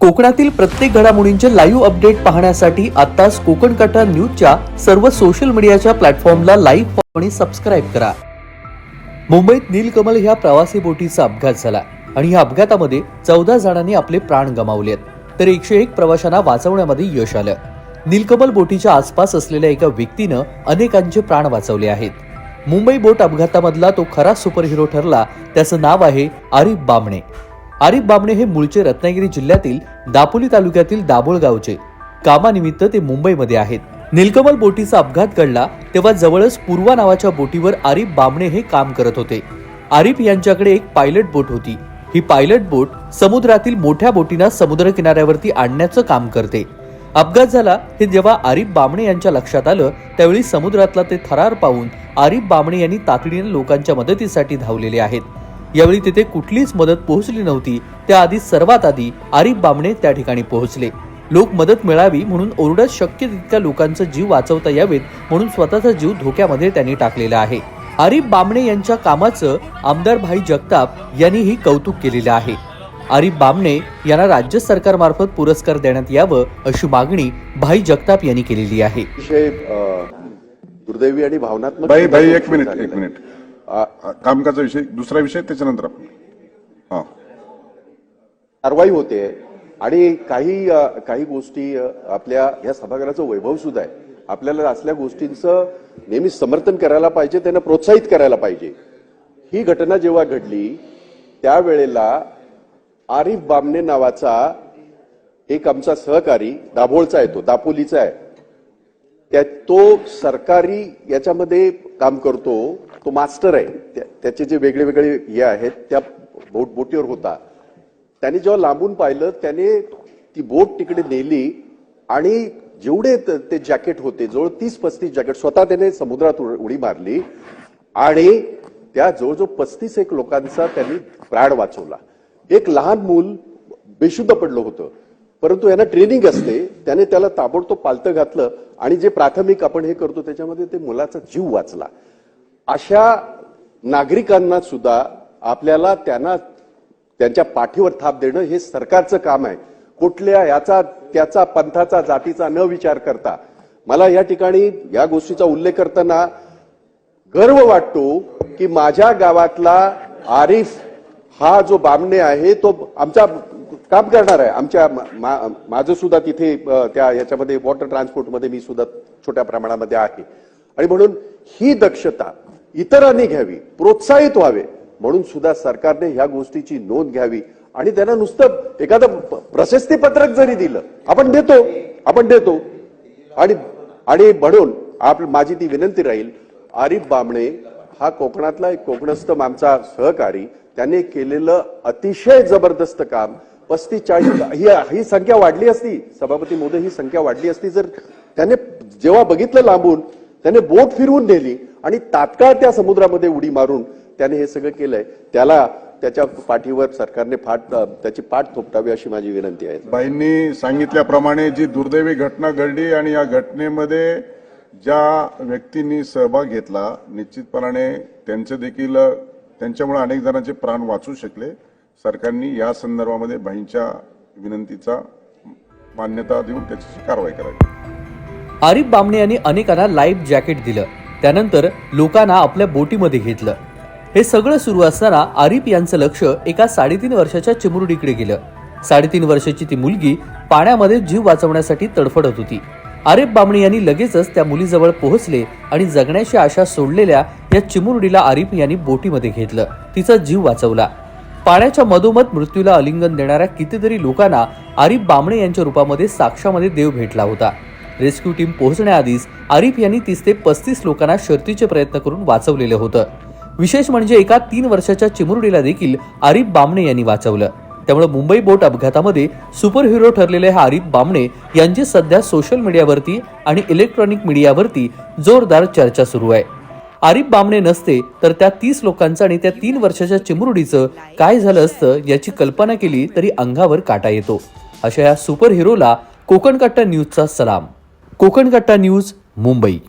कोकणातील प्रत्येक घडामोडींचे लाईव्ह अपडेट पाहण्यासाठी आताच कोकण कटा न्यूजच्या सर्व सोशल मीडियाच्या प्लॅटफॉर्मला लाईव्ह आणि सबस्क्राईब करा. मुंबईत नीलकमल ह्या प्रवासी बोटीचा अपघात झाला आणि या अपघातामध्ये चौदा जणांनी आपले प्राण गमावलेत तर एकशे एक प्रवाशांना वाचवण्यामध्ये यश आलं. नीलकमल बोटीच्या आसपास असलेल्या एका व्यक्तीनं अनेकांचे प्राण वाचवले आहेत. मुंबई बोट अपघातामधला तो खरा सुपरहिरो ठरला त्याचं नाव आहे आरिफ बामणे. आरिफ बाबणे हे मूळचे रत्नागिरी जिल्ह्यातील दापोली तालुक्यातील दाभोळ गावचे. कामानिमित्त ते मुंबईमध्ये आहेत. नीलकमल बोटीचा अपघात घडला तेव्हा जवळच पूर्वा नावाच्या बोटीवर आरिफ बाबणे हे काम करत होते. आरिफ यांच्याकडे एक पायलट बोट होती. ही पायलट बोट समुद्रातील मोठ्या बोटींना समुद्र किनाऱ्यावरती आणण्याचं काम करते. अपघात झाला हे जेव्हा आरिफ बामणे यांच्या लक्षात आलं त्यावेळी समुद्रातला ते थरार पाहून आरिफ बामणे यांनी तातडीने लोकांच्या मदतीसाठी धावलेले आहेत. यावेळी तिथे कुठलीच मदत पोहोचली नव्हती. त्याआधी सर्वात आधी आरिफ बामणे त्या ठिकाणी पोहोचले. लोक मदत मिळावी म्हणून ओरडत शक्य तितक्या लोकांचा जीव वाचवता यावेत म्हणून स्वतःचा जीव धोक्यामध्ये त्यांनी टाकलेला आहे. आरिफ बामणे यांच्या कामाचं आमदार भाई जगताप यांनीही कौतुक केलेलं आहे. आरिफ बामणे यांना राज्य सरकारमार्फत पुरस्कार देण्यात यावं अशी मागणी भाई जगताप यांनी केलेली आहे. दुर्दैवी आणि भावनात्मक भाई भाई एक मिनिट एक मिनिट. आ- विषय दुसरा विषय त्याच्यानंतर आपण. हा. कारवाई होते आणि काही काही गोष्टी आपल्या या सभागृहाचं वैभव सुद्धा आहे. आपल्याला असल्या गोष्टींचं नेहमी समर्थन करायला पाहिजे त्यांना प्रोत्साहित करायला पाहिजे. ही घटना जेव्हा घडली त्यावेळेला आरिफ बामने नावाचा एक आमचा सहकारी दाभोळचा आहे तो दापोलीचा आहे. त्या तो सरकारी याच्यामध्ये काम करतो. तो मास्टर आहे. त्याचे जे वेगळे वेगळे हे आहेत त्या बोट बोटीवर होता. त्याने जेव्हा लांबून पाहिलं त्याने ती बोट तिकडे नेली आणि जेवढे ते जॅकेट होते जवळ तीस पस्तीस जॅकेट स्वतः त्याने समुद्रात उड- उडी मारली आणि त्या जवळजवळ पस्तीस एक लोकांचा त्यांनी प्राण वाचवला. एक लहान मूल बेशुद्ध पडलं होतं. परंतु यांना ट्रेनिंग असते त्याने त्याला ताबडतोब पालतं घातलं आणि जे प्राथमिक आपण हे करतो त्याच्यामध्ये ते मुलाचा जीव वाचला. अशा नागरिकांना सुद्धा आपल्याला त्यांना त्यांच्या पाठीवर थाप देणं हे सरकारचं काम आहे. कुठल्या याचा त्याचा पंथाचा जातीचा न विचार करता. मला या ठिकाणी या गोष्टीचा उल्लेख करताना गर्व वाटतो की माझ्या गावातला आरिफ हा जो बामणे आहे तो आमचा काम करणार आहे. आमच्या मा- माझं सुद्धा तिथे त्या याच्यामध्ये वॉटर ट्रान्सपोर्टमध्ये मी सुद्धा छोट्या प्रमाणामध्ये आहे. आणि म्हणून ही दक्षता इतरांनी घ्यावी प्रोत्साहित व्हावे म्हणून सुद्धा सरकारने ह्या गोष्टीची नोंद घ्यावी. आणि त्यांना नुसतं एखादं प्रशस्तीपत्रक प्रशस्ती पत्रक जरी दिलं आपण देतो आपण देतो. आणि आणि म्हणून आप माझी ती विनंती राहील आरिफ बामणे हा कोकणातला एक कोकणस्थ आमचा सहकारी त्याने केलेलं अतिशय जबरदस्त काम पस्तीस चाळीस ही ही संख्या वाढली असती सभापती मोदी ही संख्या वाढली असती जर त्याने जेव्हा बघितलं लांबून त्याने बोट फिरवून नेली आणि तात्काळ त्या समुद्रामध्ये उडी मारून त्याने हे सगळं केलंय. त्याला त्याच्या पाठीवर सरकारने फाट त्याची पाठ थोपटावी अशी माझी विनंती आहे. बाईंनी सांगितल्याप्रमाणे जी दुर्दैवी घटना घडली आणि या घटनेमध्ये ज्या व्यक्तींनी सहभाग घेतला निश्चितपणाने त्यांचे देखील त्यांच्यामुळे अनेक जणांचे प्राण वाचू शकले. सरकारनी या संदर्भामध्ये बाईंच्या विनंतीचा मान्यता देऊन त्याची कारवाई करावी. आरिफ बामणे यांनी अनेकांना लाईफ जॅकेट दिलं. त्यानंतर लोकांना आपल्या बोटीमध्ये घेतलं. हे सगळं सुरू असताना आरिफ यांचं लक्ष एका साडेतीन वर्षाच्या चिमुरडीकडे गेलं. साडेतीन वर्षाची ती मुलगी पाण्यामध्ये जीव वाचवण्यासाठी तडफडत होती. आरिफ बामणे यांनी लगेचच त्या मुलीजवळ पोहोचले आणि जगण्याची आशा सोडलेल्या या चिमुरडीला आरिफ यांनी बोटीमध्ये घेतलं. तिचा जीव वाचवला. पाण्याच्या मधोमध मृत्यूला अलिंगन देणाऱ्या कितीतरी लोकांना आरिफ बामणे यांच्या रूपामध्ये साक्षामध्ये देव भेटला होता. रेस्क्यू टीम पोहोचण्याआधीच आरिफ यांनी तीस ते पस्तीस लोकांना शर्तीचे प्रयत्न करून वाचवलेलं होतं. विशेष म्हणजे एका तीन वर्षाच्या चिमुरडीला देखील आरिफ बामणे यांनी वाचवलं. त्यामुळे मुंबई बोट अपघातामध्ये सुपर हिरो ठरलेले हे आरिफ बामणे यांची सध्या सोशल मीडियावरती आणि इलेक्ट्रॉनिक मीडियावरती जोरदार चर्चा सुरू आहे. आरिफ बामणे नसते तर त्या तीस लोकांचं आणि त्या तीन वर्षाच्या चिमुरडीचं काय झालं असतं याची कल्पना केली तरी अंगावर काटा येतो. अशा या सुपर हिरोला कोकण कट्टा न्यूजचा सलाम. कोकण कट्टा न्यूज मुंबई.